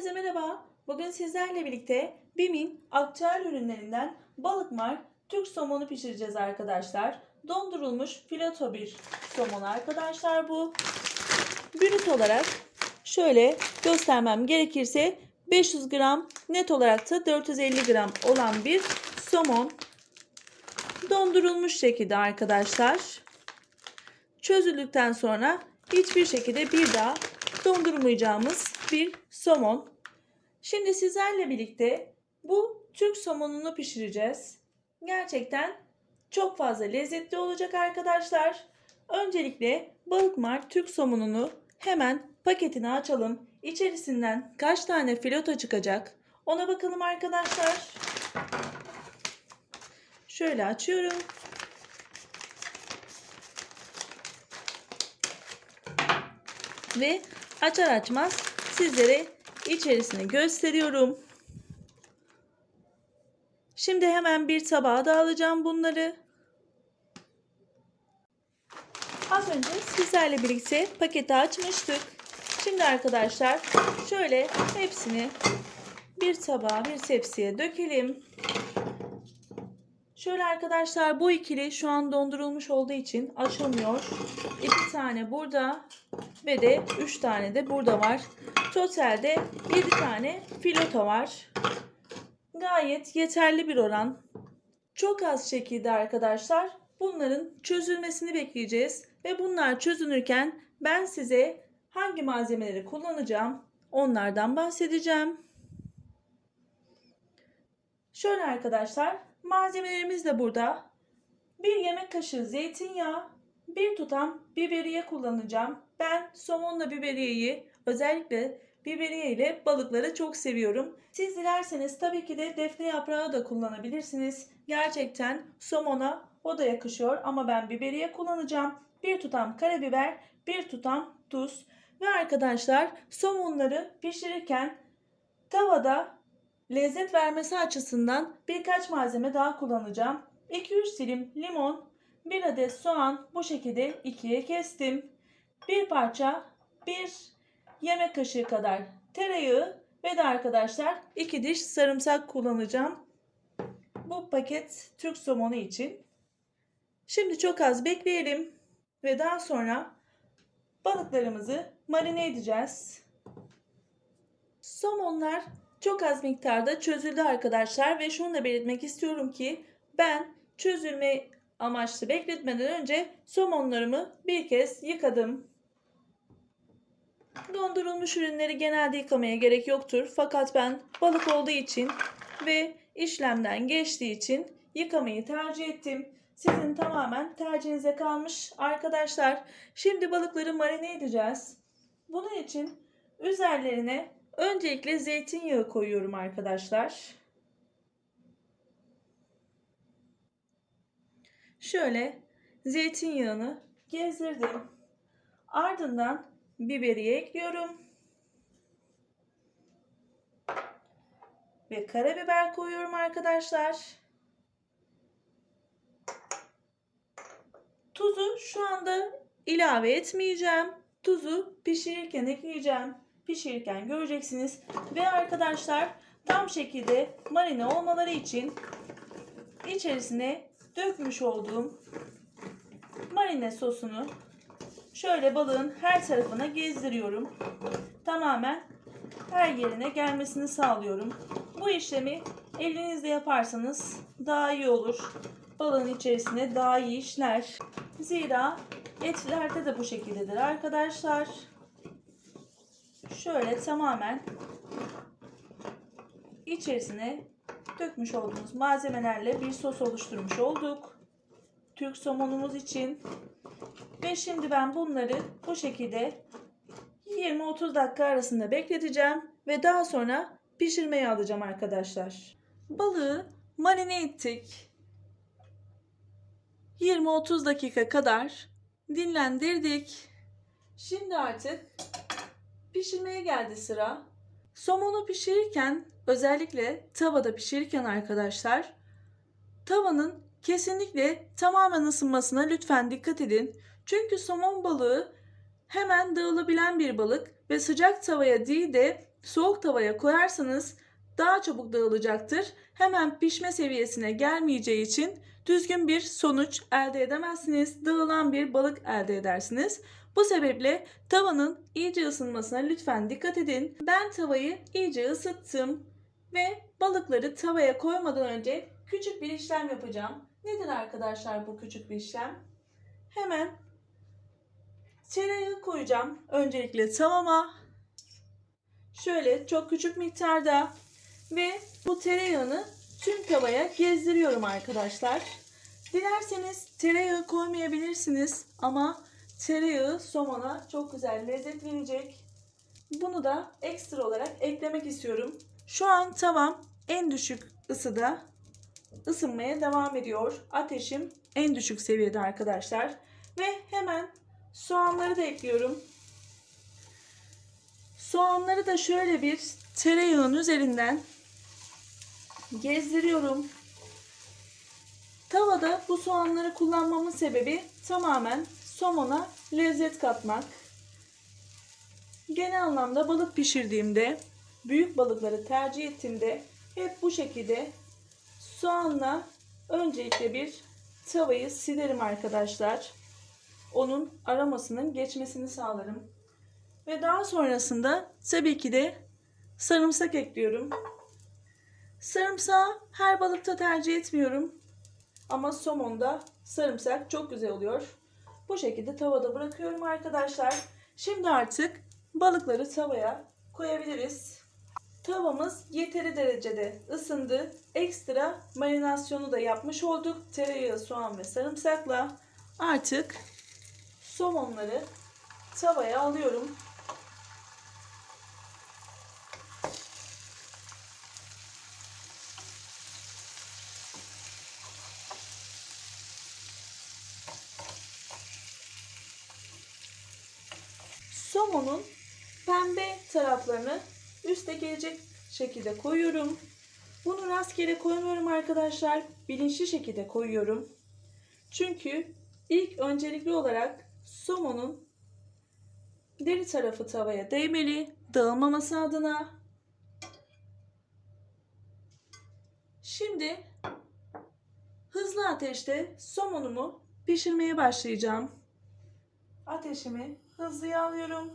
Herkese merhaba. Bugün sizlerle birlikte BİM'in aktüel ürünlerinden balık mar Türk somonu pişireceğiz arkadaşlar. Dondurulmuş fileto bir somon arkadaşlar bu. Brüt olarak şöyle göstermem gerekirse 500 gram net olarak da 450 gram olan bir somon. Dondurulmuş şekilde arkadaşlar. Çözüldükten sonra hiçbir şekilde bir daha dondurmayacağımız bir somon. Şimdi sizlerle birlikte bu Türk somonunu pişireceğiz. Gerçekten çok fazla lezzetli olacak arkadaşlar. Öncelikle balıkmar Türk somonunu hemen paketini açalım. İçerisinden kaç tane fileto çıkacak ona bakalım arkadaşlar. Şöyle açıyorum. Ve açar açmaz sizlere içerisini gösteriyorum. Şimdi hemen bir tabağa dağılacağım bunları. Az önce sizlerle birlikte paketi açmıştık. Şimdi arkadaşlar şöyle hepsini bir tabağa bir tepsiye dökelim. Şöyle arkadaşlar bu ikili şu an dondurulmuş olduğu için açılmıyor. İki tane burada ve de üç tane de burada var. Totalde 7 tane filoto var. Gayet yeterli bir oran. Çok az şekilde arkadaşlar bunların çözülmesini bekleyeceğiz. Ve bunlar çözünürken ben size hangi malzemeleri kullanacağım onlardan bahsedeceğim. Şöyle arkadaşlar malzemelerimiz de burada. Bir yemek kaşığı zeytinyağı, bir tutam biberiye kullanacağım. Ben somonla biberiyeyi özellikle biberiye ile balıkları çok seviyorum. Siz dilerseniz tabii ki de defne yaprağı da kullanabilirsiniz. Gerçekten somona o da yakışıyor ama ben biberiye kullanacağım. Bir tutam karabiber, bir tutam tuz ve arkadaşlar somonları pişirirken tavada lezzet vermesi açısından birkaç malzeme daha kullanacağım. 2-3 dilim limon, 1 adet soğan bu şekilde ikiye kestim. Bir parça, bir yemek kaşığı kadar tereyağı ve de arkadaşlar 2 diş sarımsak kullanacağım. Bu paket Türk somonu için. Şimdi çok az bekleyelim ve daha sonra balıklarımızı marine edeceğiz. Somonlar çok az miktarda çözüldü arkadaşlar ve şunu da belirtmek istiyorum ki ben çözülme amaçlı bekletmeden önce somonlarımı bir kez yıkadım. Dondurulmuş ürünleri genelde yıkamaya gerek yoktur. Fakat ben balık olduğu için ve işlemden geçtiği için yıkamayı tercih ettim. Sizin tamamen tercihinize kalmış arkadaşlar. Şimdi balıkları marine edeceğiz. Bunun için üzerlerine öncelikle zeytinyağı koyuyorum arkadaşlar. Şöyle zeytinyağını gezdirdim. Ardından biberiye ekliyorum. Ve karabiber koyuyorum arkadaşlar. Tuzu şu anda ilave etmeyeceğim. Tuzu pişirirken ekleyeceğim. Pişirirken göreceksiniz. Ve arkadaşlar tam şekilde marine olmaları için içerisine dökmüş olduğum marine sosunu şöyle balığın her tarafına gezdiriyorum. Tamamen her yerine gelmesini sağlıyorum. Bu işlemi elinizle yaparsanız daha iyi olur. Balığın içerisine daha iyi işler. Zira etlerde de bu şekildedir arkadaşlar. Şöyle tamamen içerisine dökmüş olduğumuz malzemelerle bir sos oluşturmuş olduk. Türk somonumuz için. Ve şimdi ben bunları bu şekilde 20-30 dakika arasında bekleteceğim ve daha sonra pişirmeye alacağım arkadaşlar. Balığı marine ettik. 20-30 dakika kadar dinlendirdik. Şimdi artık pişirmeye geldi sıra. Somonu pişirirken özellikle tavada pişirirken arkadaşlar tavanın kesinlikle tamamen ısınmasına lütfen dikkat edin. Çünkü somon balığı hemen dağılabilen bir balık ve sıcak tavaya değil de soğuk tavaya koyarsanız daha çabuk dağılacaktır. Hemen pişme seviyesine gelmeyeceği için düzgün bir sonuç elde edemezsiniz. Dağılan bir balık elde edersiniz. Bu sebeple tavanın iyice ısınmasına lütfen dikkat edin. Ben tavayı iyice ısıttım ve balıkları tavaya koymadan önce küçük bir işlem yapacağım. Nedir arkadaşlar bu küçük bir işlem? Hemen tereyağı koyacağım. Öncelikle tavama şöyle çok küçük miktarda ve bu tereyağını tüm tavaya gezdiriyorum arkadaşlar. Dilerseniz tereyağı koymayabilirsiniz ama tereyağı somona çok güzel lezzet verecek. Bunu da ekstra olarak eklemek istiyorum. Şu an tavam en düşük ısıda ısınmaya devam ediyor. Ateşim en düşük seviyede arkadaşlar. Ve hemen soğanları da ekliyorum. Soğanları da şöyle bir tereyağın üzerinden gezdiriyorum. Tavada bu soğanları kullanmamın sebebi tamamen somona lezzet katmak. Genel anlamda balık pişirdiğimde, büyük balıkları tercih ettiğimde hep bu şekilde soğanla öncelikle bir tavayı silerim arkadaşlar. Onun aromasının geçmesini sağlarım. Ve daha sonrasında tabii ki de sarımsak ekliyorum. Sarımsağı her balıkta tercih etmiyorum. Ama somonda sarımsak çok güzel oluyor. Bu şekilde tavada bırakıyorum arkadaşlar. Şimdi artık balıkları tavaya koyabiliriz. Tavamız yeteri derecede ısındı. Ekstra marinasyonu da yapmış olduk. Tereyağı, soğan ve sarımsakla. Artık somonları tavaya alıyorum. Somonun pembe taraflarını üste gelecek şekilde koyuyorum. Bunu rastgele koymuyorum arkadaşlar. Bilinçli şekilde koyuyorum. Çünkü ilk öncelikli olarak somonun deri tarafı tavaya değmeli. Dağılmaması adına. Şimdi hızlı ateşte somonumu pişirmeye başlayacağım. Ateşimi hızlıya alıyorum.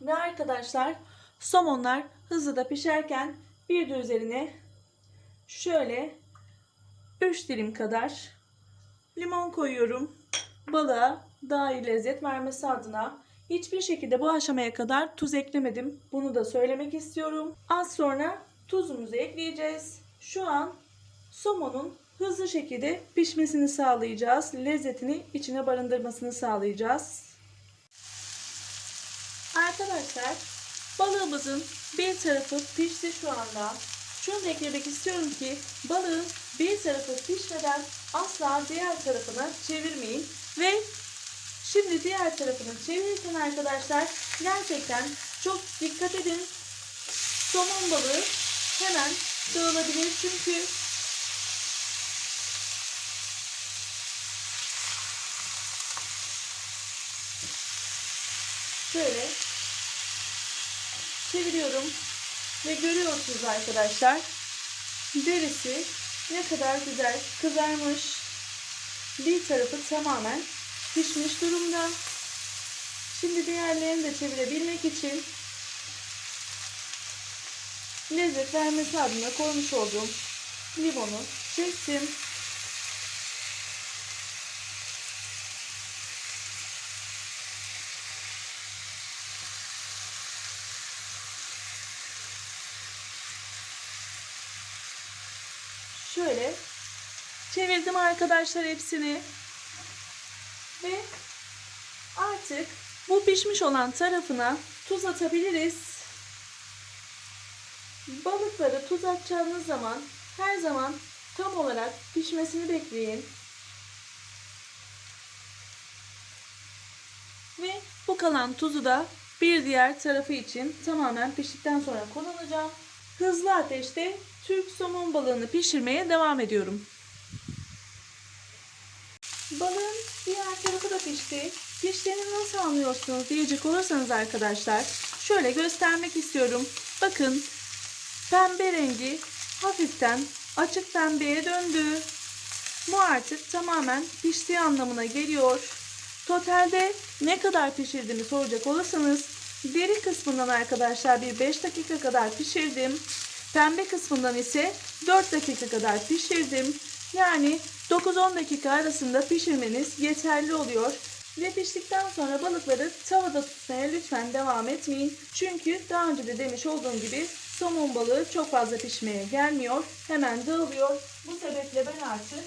Ve arkadaşlar somonlar hızlı da pişerken bir de üzerine şöyle 3 dilim kadar limon koyuyorum. Balığa daha iyi lezzet vermesi adına hiçbir şekilde bu aşamaya kadar tuz eklemedim. Bunu da söylemek istiyorum. Az sonra tuzumuzu ekleyeceğiz. Şu an somonun hızlı şekilde pişmesini sağlayacağız. Lezzetini içine barındırmasını sağlayacağız. Arkadaşlar balığımızın bir tarafı pişti şu anda. Şunu da eklemek istiyorum ki balığın bir tarafı pişmeden asla diğer tarafına çevirmeyin. Ve şimdi diğer tarafını çevirirken arkadaşlar gerçekten çok dikkat edin. Somon balığı hemen dağılabilir çünkü şöyle çeviriyorum. Ve görüyorsunuz arkadaşlar derisi ne kadar güzel kızarmış. Bir tarafı tamamen pişmiş durumda. Şimdi diğerlerini de çevirebilmek için lezzet vermesi adına koymuş olduğum limonu çektim Şöyle çevirdim arkadaşlar hepsini. Ve artık bu pişmiş olan tarafına tuz atabiliriz. Balıkları tuz atacağınız zaman her zaman tam olarak pişmesini bekleyin. Ve bu kalan tuzu da bir diğer tarafı için tamamen piştikten sonra kullanacağım. Hızlı ateşte Türk somon balığını pişirmeye devam ediyorum. Balığın diğer tarafı da pişti. piştiğini nasıl anlıyorsunuz diyecek olursanız arkadaşlar şöyle göstermek istiyorum. Bakın pembe rengi hafiften açık pembeye döndü. Bu artık tamamen piştiği anlamına geliyor. Totalde ne kadar pişirdiğimi soracak olursanız deri kısmından arkadaşlar bir 5 dakika kadar pişirdim. Pembe kısmından ise 4 dakika kadar pişirdim. Yani 9-10 dakika arasında pişirmeniz yeterli oluyor. Ve piştikten sonra balıkları tavada tutmaya lütfen devam etmeyin. Çünkü daha önce de demiş olduğum gibi somon balığı çok fazla pişmeye gelmiyor. Hemen dağılıyor. Bu sebeple ben artık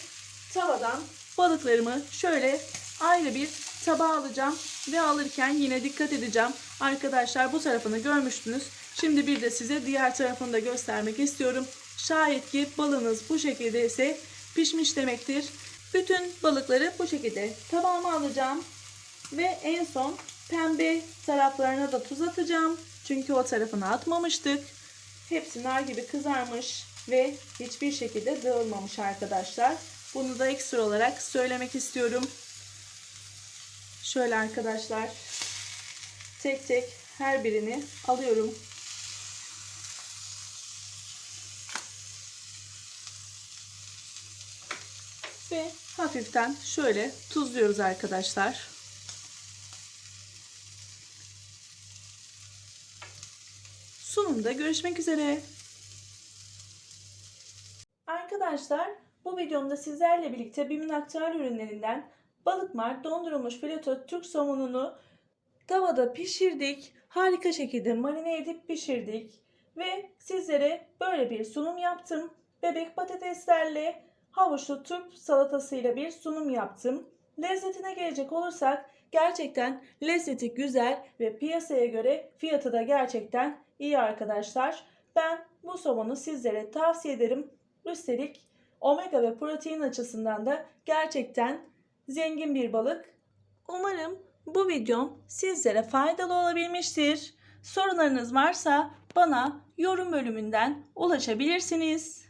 tavadan balıklarımı şöyle ayrı bir tabağa alacağım ve alırken yine dikkat edeceğim. Arkadaşlar bu tarafını görmüştünüz. Şimdi bir de size diğer tarafını da göstermek istiyorum. Şayet ki balığınız bu şekilde ise pişmiş demektir. Bütün balıkları bu şekilde tabağıma alacağım. Ve en son pembe taraflarına da tuz atacağım. Çünkü o tarafını atmamıştık. Hepsi nar gibi kızarmış ve hiçbir şekilde dağılmamış arkadaşlar. Bunu da ekstra olarak söylemek istiyorum. Şöyle arkadaşlar tek tek her birini alıyorum. Ve hafiften şöyle tuzluyoruz arkadaşlar. Sunumda görüşmek üzere. Arkadaşlar bu videomda sizlerle birlikte BİM'in aktüel ürünlerinden balıkmar dondurulmuş fileto Türk somonunu tavada pişirdik. Harika şekilde marine edip pişirdik. Ve sizlere böyle bir sunum yaptım. Bebek patateslerle havuçlu Türk salatasıyla bir sunum yaptım. Lezzetine gelecek olursak gerçekten lezzeti güzel ve piyasaya göre fiyatı da gerçekten iyi arkadaşlar. Ben bu somonu sizlere tavsiye ederim. Üstelik omega ve protein açısından da gerçekten zengin bir balık. Umarım bu videom sizlere faydalı olabilmiştir. Sorularınız varsa bana yorum bölümünden ulaşabilirsiniz.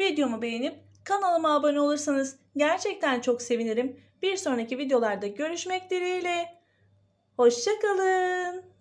Videomu beğenip kanalıma abone olursanız gerçekten çok sevinirim. Bir sonraki videolarda görüşmek dileğiyle. Hoşçakalın.